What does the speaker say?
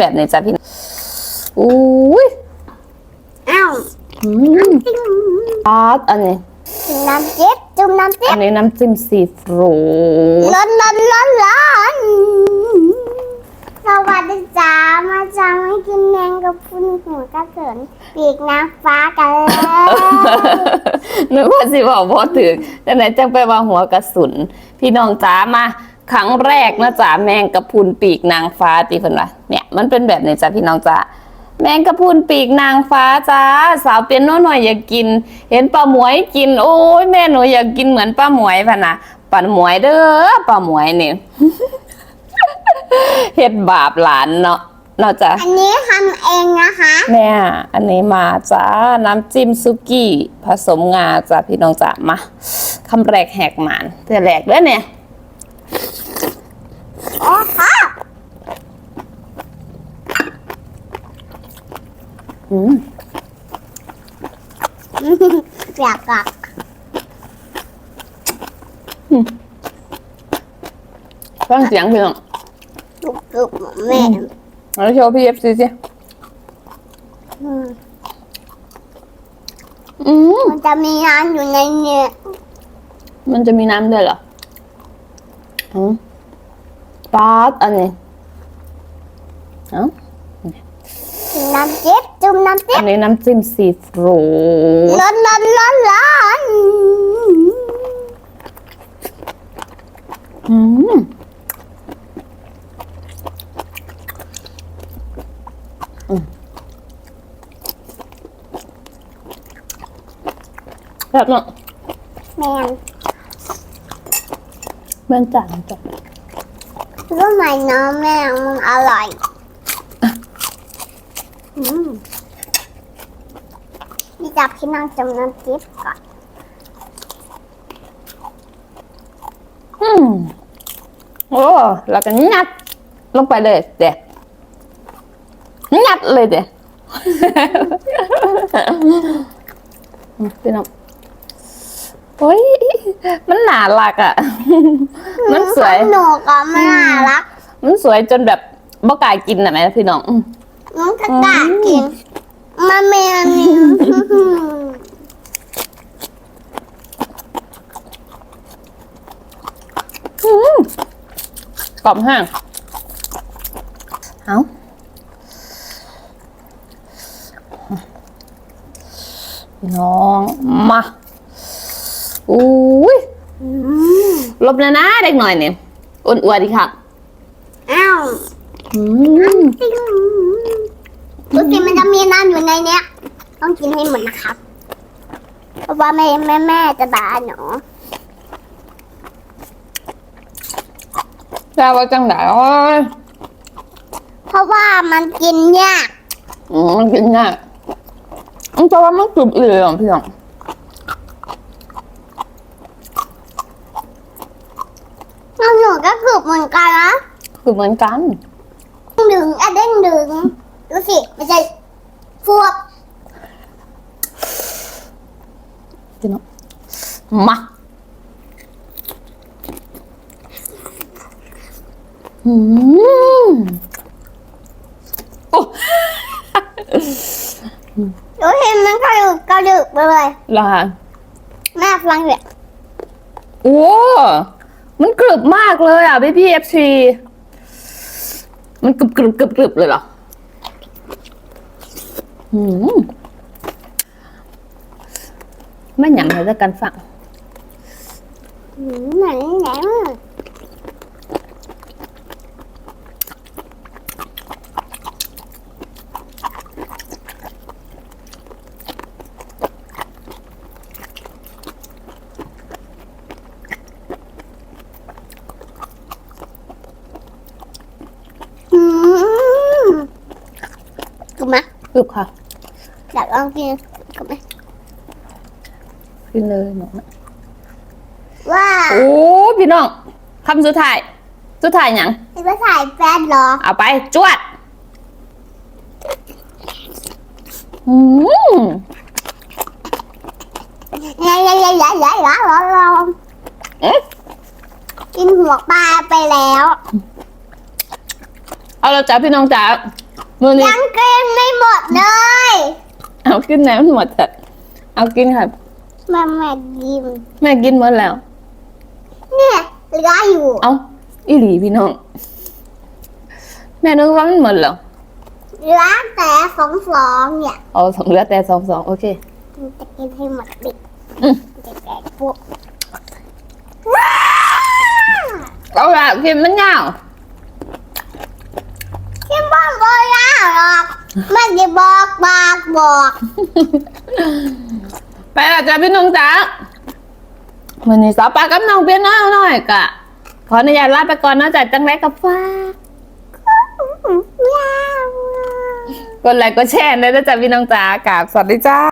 แบบนี้จ้ะพี่อุ้ยอ้าวอืมอาร์ตอันนี้น้ำจิ้มจุ่มน้ำจิ้อัมนนี้น้ำจิ้มซีฟู้ดร้อนร้อนร้อนร้อนสวัสดีจ้ามาจังไม่กินแมงกะพรุนหัวกระเสินปีกนางฟ้ากันแล้วนึกว่าสิบอกพอถึงแต่ไหนจังไปว่าหัวกระสุน พี่น้องจ๋ามา ครั้งแรกนะจ๋าแมงกะพรุนปีกนางฟ้าตีเพิ่นว่าเนี่ยมันเป็นแบบนี้จ้ะพี่น้องจ๋าแมงกะพรุนปีกนางฟ้าจ้าสาวเปียโนหน่อยอยากกิน เห็นป้าหมวยกิน โอ้ยแม่หนูอยากกินเหมือนป้าหมวยพะนะป้าหมวยเด้อป้าหมวยนี่เฮ็ดบาปหลานเนาะเนาะจ้ะอันนี้ทำเองนะคะแม่อันนี้มาจ้าน้ำจิ้มซุกี้ ผสมงาจ้าพี่น้องจ้ามาคำแรกแหกหมานเธอแหลกด้วยเนี่ย โอ้ค่ะอืมอยากกักฟังเสียงพี่น้องกรุบกรุบเหมือนแม่แล้วโชว์พี่เอฟซีสิอืมอืมมันจะมีน้ำอยู่ในเนื้อมันจะมีน้ำด้วยเหรออืม ปาดอันนี้เอ้าน้ำจิ้มจุ่มน้ำจิ้อัมนนี้น้ำจิ้มซีฟู้ดร้อนร้อนร้อนร้อนอืมอืมแบบนั้นแมนมันจางจ้ะ รู้ไหมน้องแม่มันอร่อยอืมนี่จับพี่น้องจมน้ำจิ้มก่อนอืมโอ้แล้วก็งัดลงไปเลยเด็ดงัดเลยเด็ดพี่น้องโอ้ยมันหนารักอะ มันสวย หนูก็ไม่น่ารักมันสวยจนแบบบ่กล้ากินนะแม่พี่น้องอืมน้องจะกล้ากินมาเมียนี่อืมกรอบห้างเอาพี่น้องมาอุ้ย อืม ลบแล้วนะเด็กหน่อยเนี่ยอ้วนอวดดีค่ะอ้าวอืมติ๊งดูสิมันจะมีน้ำอยู่ในเนี้ย ต้องกินให้หมดนะครับ เพราะว่าแม่แม่แม่จะด่าหนูแล้ว่าจังไหนโอ้ยเพราะว่ามันกินยากอืมมันกินง่ายอืมเพราะว่ามันกรุบเลยอะพี่น้อง แล้วหนู ก็กรุบเหมือนกันนะคือเหมือนกันดึงอะเด้งดึงดูสิมันจะฟวบพี่น้องมาอืมโอ้ดูสิมันกระดึกกระดึกไปเลยลาแม่ฟังเสียงโอ้ มันกรึบมากเลยอะพี่พี่เอฟซีมันกรึบกรึบกรึบกรึบเลยเหรอหืมไม่หยั่งเลยแล้วกันฟังหืมไหนไหนมั้ง อืมถู กไหมกรึบค่ะ อยากลองกินถูกไหมกินเลยหนูนะว่าโอ้พี่น้องคำสุดท้าย สุดท้ายหยังจะไปใส่แฟนเหรอ เอาไปจวดอืมยายยายยายยายยายยายลองลองเอ๊ะกินหัวปลาไปแล้ว เอาเราจ้าพี่น้องจ๋า มือนี้ยังเกินไม่หมดเลย เอาขึ้นไหนมันหมดอะเอากินค่ะมาแม่ดิมแม่กินหมดแล้ว เนี่ยเหลืออยู่ เอาอีหลีพี่น้อง แม่นึกว่ามันหมดแล้วเหลือแต่สองฟองเนี่ยเอาสองเหลือแต่สองสองโอเคจะกินให้หมดดิอืมจะแกะพวกเอาละกินมันยาว ที่บ้านบอกยาหรอก ไม่ได้บอกปากบอก ไปละจ้ะพี่น้องจ๋าวันนี้สาวปลากับน้องเปียโน้อยหน่อยกะ ขออนุญาตลาไปก่อนเนอกจากจังไรกับฟ้ากยาวกดไลค์กดแชร์เลยนะจ๊ะพี่น้องจ๋ากราบสวัสดีจ้า